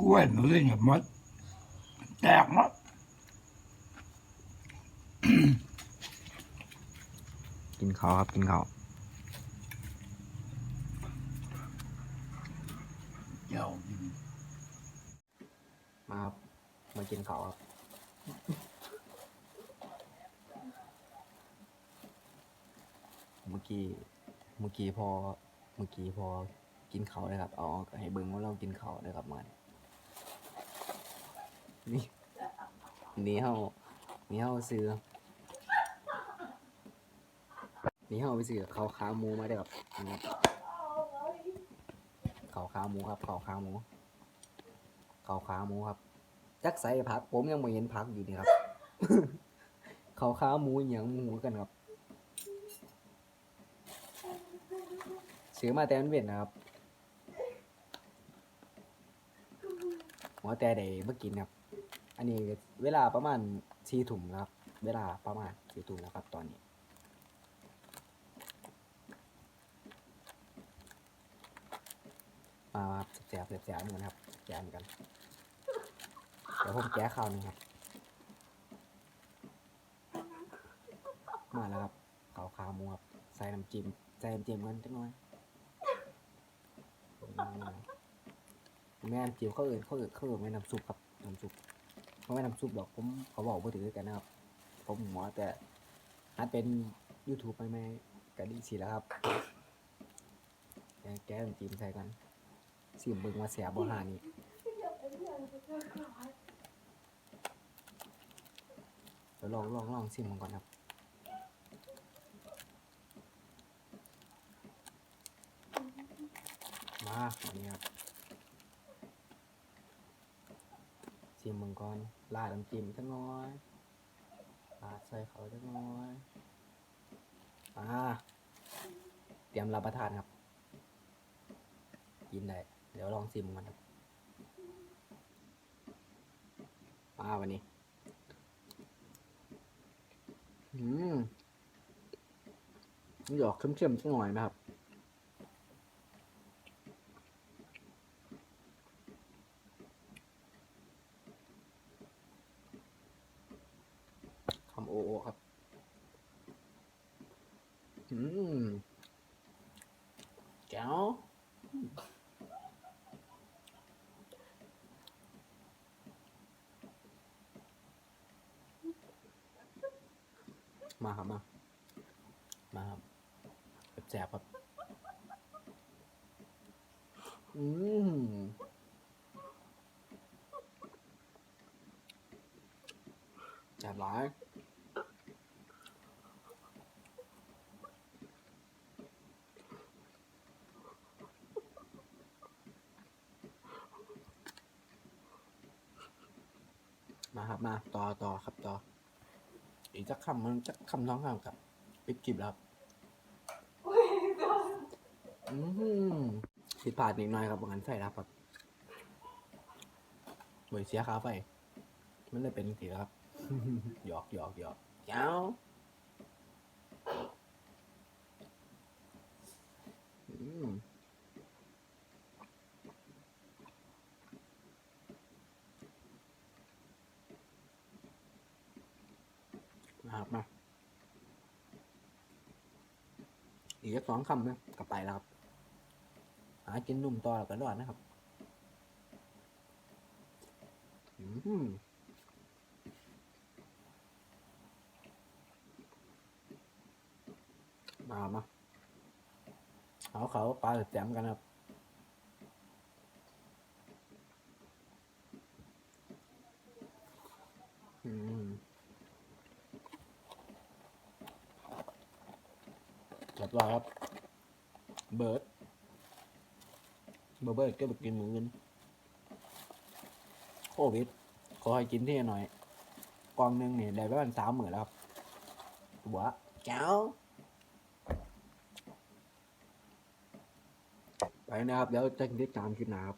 กล้วยมันเล่นกับมด แตกหมดกินข้าวครับกินข้าวเจ้ามาครับมากินข้าวครับเมื่อกี้เมื่อกี้พอเมื่อกี้พอกินข้าวนะครับเอาให้เบิ่งว่าเรากินข้าวนะครับมา นี่นี่เฮานี่เฮาซื้อนี่เฮาไปซื้อข้าขาหมูมาได้อครับนี่ครับข้าขาหมูครับเขาขาหมูเขาขาหมูครับจักใส่ผัก ผมยังไม่เห็นผักอยู่นี่ครับเขาขาหมูอย่างหมูกันครับซื้อมาแต่มันเวียนนะครับหมอแต่ได้มากินครับ อันนี้เวลาประมาณสี่ถุมครับ เวลาประมาณสี่ถุมแล้วครับ ตอนนี้ มาครับแสบแสบเหมือนครับแสบเหมือนกัน เดี๋ยวผมแก้ข่าวนึงครับ มาแล้วครับเข่าขาหมูครับใส่น้ำจิ้มใส่น้ำจิ้มกันจังหน่อยแม่น้ำจิ้มเขาเอื่นเขาเอื่นเขาเอื่นไม่น้ำซุปครับน้ำซุป เขาไม่น้ำซุปหรอกผมเขาบอกว่าถือกันนะครับ ผมหมอแต่ฮัดเป็น YouTube ไปไหมกันดีสิแล้วครับแกแก้มจิ้มใส่กันสิเบิ่งว่าแสบบ่หานี่เดี๋ยวลองลองลองชิมมันก่อนครับมาอันนี้ครับ ชิมมันก่อนลาดน้ำจิ้มจังน้อยลาดใส่เขาจังน้อยอ่าเตรียมรับประทานครับ กินได้ เดี๋ยวลองชิมมันครับมาวันนี้ อืมหยอกเข้มๆสักหน่อยนะครับ คำ โอโอครับ อืมแก้วมาครับมา มาครับแซ่บครับ อืมแซ่บหลาย มาครับมาต่อต่อครับต่อ อีกจักคำมันจักคำท้องคำกับปิดคลิปแล้วครับอืมผิดพลาดนิดหน่อยครับบางันไฟรับครับเหมือนเสียคาไฟมันเลยเป็นสีครับ หยอกหยอกหยอกเจ้าอืม นะครับมาอีกสักสองคำนะกลับไปแล้วครับ หากินนุ่มต่อแล้วก็รอดนะครับอืมมามาเอาเขาปลาแจมกันครับอืมเรีย บร้อยครับ เบิร์ดเบอร์เบิร์ดก็ไปกินหมูเงินโควิด ขอให้กินที่หน่อยกล่องหนึ่งเนี่ยได้ประมาณสามหมื่นแล้วครับหัวเจ้าไปนะครับเดี๋ยวจะติดตามคลิปน้าครับ